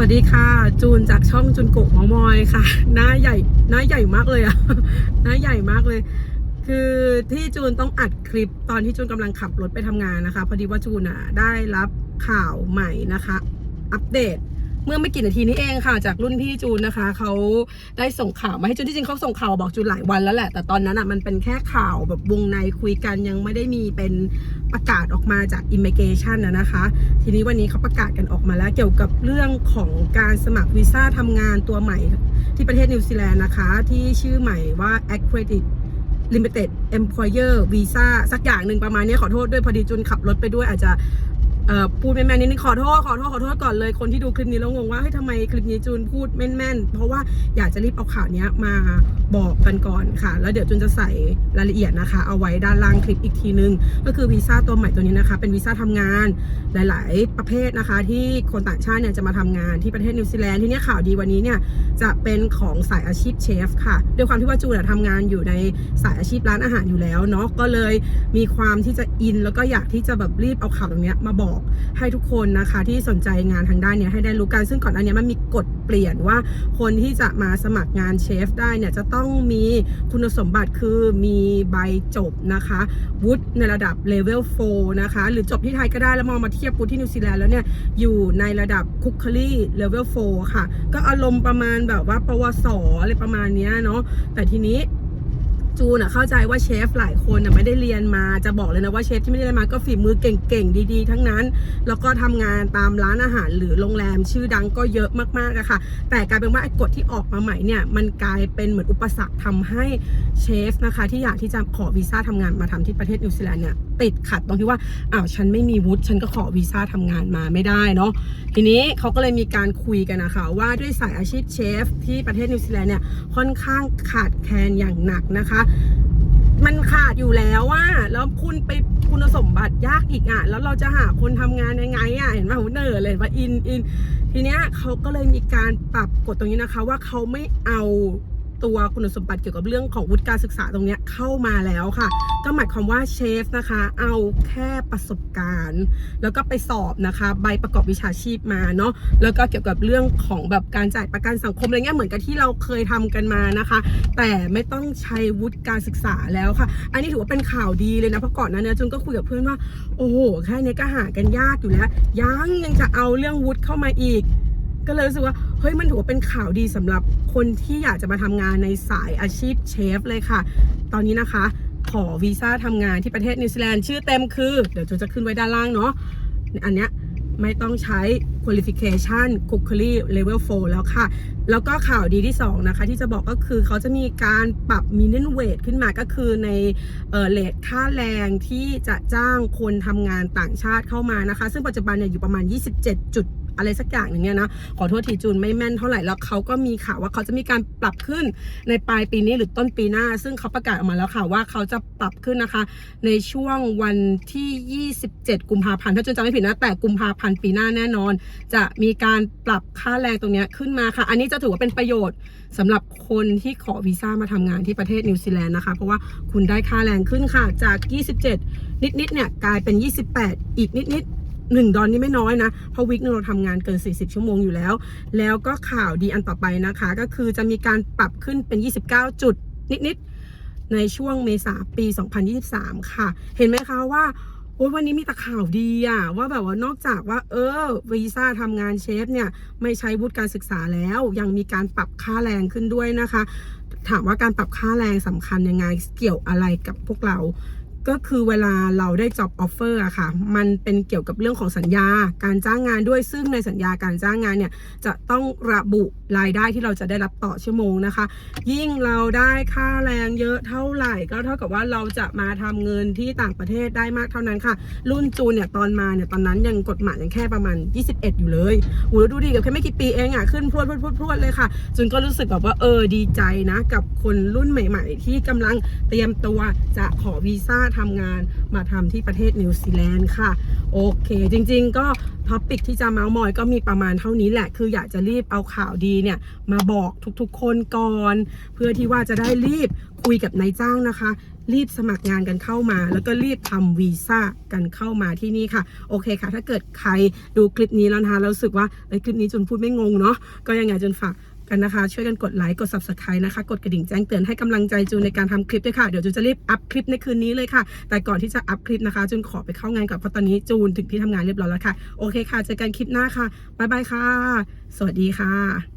วัสดีค่ะ จูนจากช่องจุนโกะมามอยค่ะ หน้าใหญ่หน้าใหญ่มากเลยอะหน้าใหญ่มากเลย คือที่จูนต้องอัดคลิปตอนที่จูนกำลังขับรถไปทำงานนะคะ พอดีว่าจูนอะได้รับข่าวใหม่นะคะ อัปเดต เมื่อไม่กี่นาทีนี้เองค่ะ จากรุ่นพี่จูนนะคะ เขาได้ส่งข่าวมาให้จูนที่จริงเขาส่งข่าวบอกจูนหลายวันแล้วแหละ แต่ตอนนั้นอะมันเป็นแค่ข่าวแบบวงในคุยกันยังไม่ได้มีเป็นประกาศออกมาจาก Immigration นะนะคะ ทีนี้วันนี้เขาประกาศกันออกมาแล้วเกี่ยวกับเรื่องของการสมัครวีซ่าทำงานตัวใหม่ที่ประเทศนิวซีแลนด์นะคะ ที่ชื่อใหม่ว่า Accredited Limited Employer Visa สักอย่างหนึ่งประมาณนี้ขอโทษด้วยพอดีจุนขับรถไปด้วยอาจจะ เอ่อพูดแม่นนิดนึงขอโทษขอโทษขอโทษก่อนเลยคนที่ดูคลิปนี้แล้วงงว่าเฮ้ยทำไมคลิปนี้จูนพูดแม่นๆ เพราะว่าอยากจะรีบเอาข่าวเนี้ยมาบอกกันก่อนค่ะ แล้วเดี๋ยวจุนจะใส่รายละเอียดนะคะ เอาไว้ด้านล่างคลิปอีกทีนึง ก็คือวีซ่าตัวใหม่ตัวนี้นะคะ เป็นวีซ่าทำงานหลาย ๆ ประเภทนะคะ ที่คนต่างชาติเนี่ยจะมาทำงานที่ประเทศนิวซีแลนด์ที่นี้ยข่าวดีวันนี้เนี่ยจะเป็นของสายอาชีพเชฟค่ะด้วยความที่ว่าจูนอะทำงานอยู่ในสายอาชีพร้านอาหารอยู่แล้วเนาะก็เลยมีความที่จะอินแล้วก็อยากที่จะแบบรีบเอาข่าวตรงเนี้ยมาบอกให้ทุกคนนะคะ ที่สนใจงานทางด้านเนี้ยให้ได้รู้กันซึ่งก่อนอันนี้มันมีกฎเปลี่ยนว่าคนที่จะมาสมัครงานเชฟได้เนี่ยจะต้องมีคุณสมบัติคือมีใบจบนะคะวุฒิในระดับเลเวล4นะคะ หรือจบที่ไทยก็ได้แล้วมองมาเทียบวุฒิที่นิวซีแลนด์แล้วเนี่ยอยู่ในระดับคุกคลี่เลเวล4ค่ะ ก็อารมณ์ประมาณแบบว่าปวสอะไรประมาณนี้เนาะแต่ทีนี้จูนเข้าใจว่าเชฟหลายคนไม่ได้เรียน จะบอกเลยนะว่าเชฟที่ไม่ได้มาก็ฝีมือเก่งๆ ดีๆ ทั้งนั้น แล้วก็ทำงานตามร้านอาหารหรือโรงแรมชื่อดังก็เยอะมากๆอะค่ะ แต่กลายเป็นว่าไอ้กฎที่ออกมาใหม่เนี่ยมันกลายเป็นเหมือนอุปสรรคทำให้เชฟนะคะที่อยากที่จะขอวีซ่าทำงานมาทำที่ประเทศนิวซีแลนด์เนี่ยติดขัดตรงที่ว่าอ้าวฉันไม่มีวุฒิฉันก็ขอวีซ่าทำงานมาไม่ได้เนาะทีนี้เขาก็เลยมีการคุยกันนะคะว่าด้วยสายอาชีพเชฟที่ประเทศนิวซีแลนด์เนี่ยค่อนข้างขาดแคลนอย่างหนักนะคะ มันขาดอยู่แล้วว่า แล้วคุณไปคุณสมบัติยากอีกอะ แล้วเราจะหาคนทำงานยังไงอะ เห็นไหมหูเนอเลยว่าอินอินทีเนี้ยเขาก็เลยมีการปรับกฎตรงนี้นะคะ ว่าเขาไม่เอา ตัวคุณสมบัติเกี่ยวกับเรื่องของวุฒิการศึกษาตรงนี้เข้ามาแล้วค่ะ ก็หมายความว่าเชฟนะคะ เอาแค่ประสบการณ์ แล้วก็ไปสอบนะคะ ใบประกอบวิชาชีพมาเนาะแล้วก็เกี่ยวกับเรื่องของแบบการจ่ายประกันสังคมอะไรเงี้ยเหมือนกับที่เราเคยทำกันมานะคะ แต่ไม่ต้องใช้วุฒิการศึกษาแล้วค่ะ อันนี้ถือว่าเป็นข่าวดีเลยนะเพราะก่อนหนั้นเนี่ยจุนก็คุยกับเพื่อนว่าโอ้โหแค่นี้ก็หากันยากอยู่แล้วยังยังจะเอาเรื่องวุฒิเข้ามาอีก ก็เลยรู้สึกว่าเฮ้ยมันถือว่าเป็นข่าวดีสำหรับคนที่อยากจะมาทำงานในสายอาชีพเชฟเลยค่ะ ตอนนี้นะคะ ขอวีซ่าทำงานที่ประเทศนิวซีแลนด์ชื่อเต็มคือ เดี๋ยวจูจะขึ้นไว้ด้านล่างเนาะอันเนี้ยไม่ต้องใช้ qualification cookery level 4 แล้วค่ะ แล้วก็ข่าวดีที่ 2 นะคะ ที่จะบอกก็คือเขาจะมีการปรับ minimum wage ขึ้นมาก็คือในเออเลทค่าแรงที่จะจ้างคนทำงานต่างชาติเข้ามานะคะ ซึ่งปัจจุบันเนี่ยอยู่ประมาณ 27จุด อะไรสักอย่างหนึ่งเนี่ยนะ ขอโทษทีจูนไม่แม่นเท่าไหร่แล้วเขาก็มีข่าวว่าเขาจะมีการปรับขึ้นในปลายปีนี้หรือต้นปีหน้า ซึ่งเขาประกาศออกมาแล้วค่ะว่าเขาจะปรับขึ้นนะคะ ในช่วงวันที่ 27 กุมภาพันธ์ถ้าจูนจำไม่ผิดนะแต่กุมภาพันธ์ปีหน้าแน่นอน จะมีการปรับค่าแรงตรงนี้ขึ้นมาค่ะ อันนี้จะถือว่าเป็นประโยชน์สำหรับคนที่ขอวีซ่ามาทำงานที่ประเทศนิวซีแลนด์นะคะ เพราะว่าคุณได้ค่าแรงขึ้นค่ะจาก 27 นิดๆเนี่ยกลายเป็น 28 อีกนิดๆ หนึ่งดอลนี่ไม่น้อยนะ เพราะวิกนึงเราทำงานเกิน 40 ชั่วโมงอยู่แล้ว แล้วก็ข่าวดีอันต่อไปนะคะ ก็คือจะมีการปรับขึ้นเป็น 29 จุดนิดๆ ในช่วงเมษาปี 2023 ค่ะ เห็นไหมคะว่าโอ้ยวันนี้มีแต่ข่าวดีอะว่าแบบว่านอกจากว่า เออวีซ่าทำงานเชฟเนี่ย ไม่ใช้วุฒิการศึกษาแล้ว ยังมีการปรับค่าแรงขึ้นด้วยนะคะ ถามว่าการปรับค่าแรงสำคัญยังไงเกี่ยวอะไรกับพวกเรา ก็คือเวลาเราได้ job offer อะค่ะ มันเป็นเกี่ยวกับเรื่องของสัญญาการจ้างงานด้วยซึ่งในสัญญาการจ้างงานเนี่ย จะต้องระบุรายได้ที่เราจะได้รับต่อชั่วโมงนะคะ ยิ่งเราได้ค่าแรงเยอะเท่าไหร่ ก็เท่ากับว่าเราจะมาทำเงินที่ต่างประเทศได้มากเท่านั้นค่ะ รุ่นจูนเนี่ยตอนมาเนี่ยตอนนั้นยังกฎหมายยังแค่ประมาณ 21 อยู่เลยโหดูดีกับแค่ไม่กี่ปีเองอะขึ้นพรวดพรวดพรวดพรวดเลยค่ะจูนก็รู้สึกแบบว่าเออดีใจนะกับคนรุ่นใหม่ ๆ ที่กำลังเตรียมตัวจะขอวีซ่าทำงานมาทำที่ประเทศนิวซีแลนด์ค่ะ โอเค จริงๆ ก็ท็อปิกที่จะเมาส์มอยก็มีประมาณเท่านี้แหละ คืออยากจะรีบเอาข่าวดีเนี่ย มาบอกทุกๆคนก่อน เพื่อที่ว่าจะได้รีบคุยกับนายจ้างนะคะ รีบสมัครงานกันเข้ามา แล้วก็รีบทำวีซ่ากันเข้ามาที่นี่ค่ะ โอเคค่ะ ถ้าเกิดใครดูคลิปนี้แล้วนะคะแล้วรู้สึกว่าเอ้คลิปนี้จนพูดไม่งงเนาะก็ยังไงจนฝาก กันนะคะ ช่วยกันกดไลค์กด subscribe นะคะ กดกระดิ่งแจ้งเตือนให้กำลังใจจูนในการทำคลิปด้วยค่ะ เดี๋ยวจูนจะรีบอัพคลิปในคืนนี้เลยค่ะ แต่ก่อนที่จะอัพคลิปนะคะจูนขอไปเข้างานก่อนเพราะตอนนี้จูนถึงที่ทำงานเรียบร้อยแล้วค่ะ โอเคค่ะ เจอกันคลิปหน้าค่ะบ๊ายบายค่ะ สวัสดีค่ะ